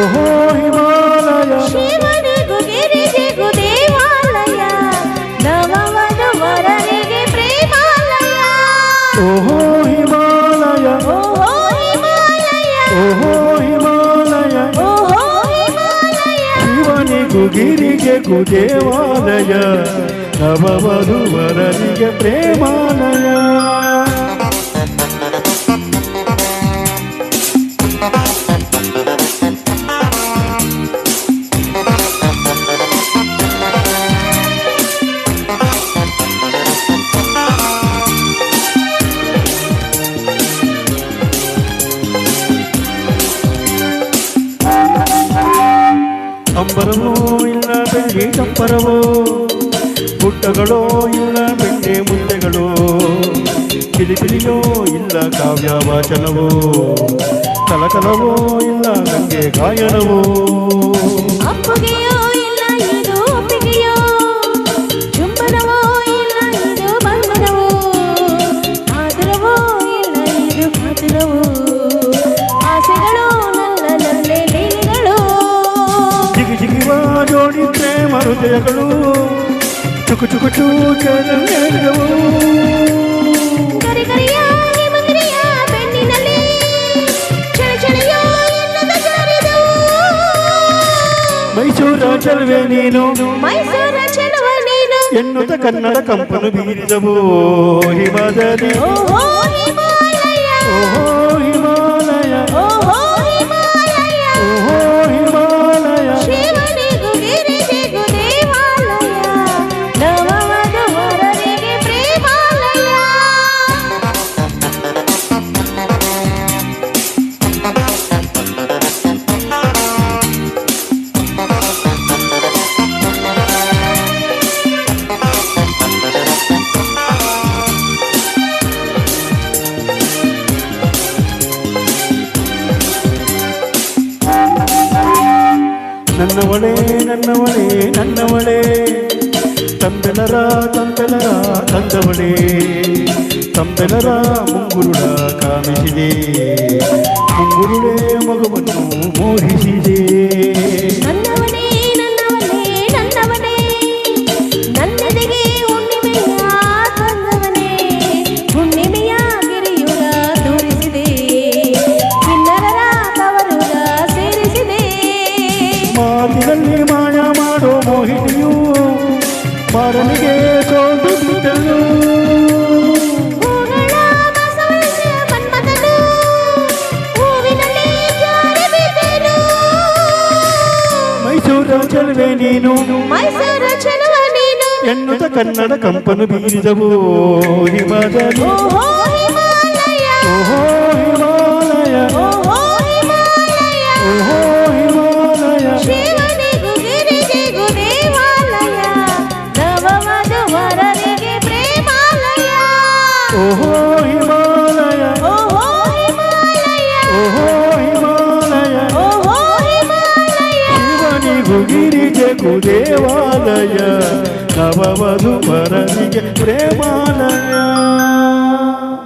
ఓహో హిమాలయ. శివని గుగిరి జిగు దేవాలయ నవవధ వరనిగి ప్రేమాలయ ఓహో నవవధు వరనిగి ప్రేమాలయ. ಅಂಬರವೋ ಇಲ್ಲ ಬೆಳ್ಳಿ ಕಂಪರವೋ ಪುಟ್ಟಗಳೋ ಇಲ್ಲ ಬೆಣ್ಣೆ ಮುದ್ದೆಗಳೋ ಕಿಲಿಪಿಲಿಯೋ ಇಲ್ಲ ಕಾವ್ಯ ವಾಚನವೋ ಕಲಕಲವೋ ಇಲ್ಲ ಗಂಗೆ ಗಾಯನವೋ ಹೃದಯಗಳು ಚುಕು ಚುಕು ಚೂಚನವು ಕರಿ ಕರಿಯಾಗಿ ಮಗರಿಯ ಬೆನ್ನಿನಲ್ಲಿ ಚಳಿ ಚಳಿಯೋ ಎನ್ನದ ಜಾರಿದವು ಮೈಸೂರ ಚಲುವೆ ನೀನು ಮೈಸೂರ ಚೆಲುವ ನೀನು ಎನ್ನುತ್ತ ಕನ್ನಡ ಕಂಪನು ಬೀರಿದವು ಹಿಮದಲ್ಲಿ ನನ್ನವಳೇ ನನ್ನವಳೇ ನನ್ನವಳೇ. ತಂದೆಲರ ತಂದೆಲರ ತಂದವಳೇ. ತಂದೆಲರ ಮುಂಗುರುಳ ಕಾಮಿಸಿದೆ. ಮುಂಗುರುಳೇ ಮಗುವನ್ನು ಮೋಹಿಸಿದೆ. ಚಲುವೆ ನೀನು ಮೈಸೂರ ಚೆಲುವ ನೀನು ಎನ್ನುತ್ತ ಕನ್ನಡ ಕಂಪನು ಬೀರಿದವು ಹಿಮದಲ್ಲಿ ಓಹೋ ಹಿಮಾಲಯ ಓಹೋ ಹಿಮಾಲಯ ಓಹೋ ಹಿಮಾಲಯ ಓಹೋ ಹಿಮಾಲಯ ಶಿವನಿಗೂ ಗಿರಿಜೆಗೂ ದೇವಾಲಯ ನವವಧುವರರಿಗೆ ಪ್ರೇಮಾಲಯ ಓಹೋ ಗಿರಿಜಗು ದೇವಾಲಯ ನವವಧು ಮರನಿಗೆ ಪ್ರೇಮಾಲಯ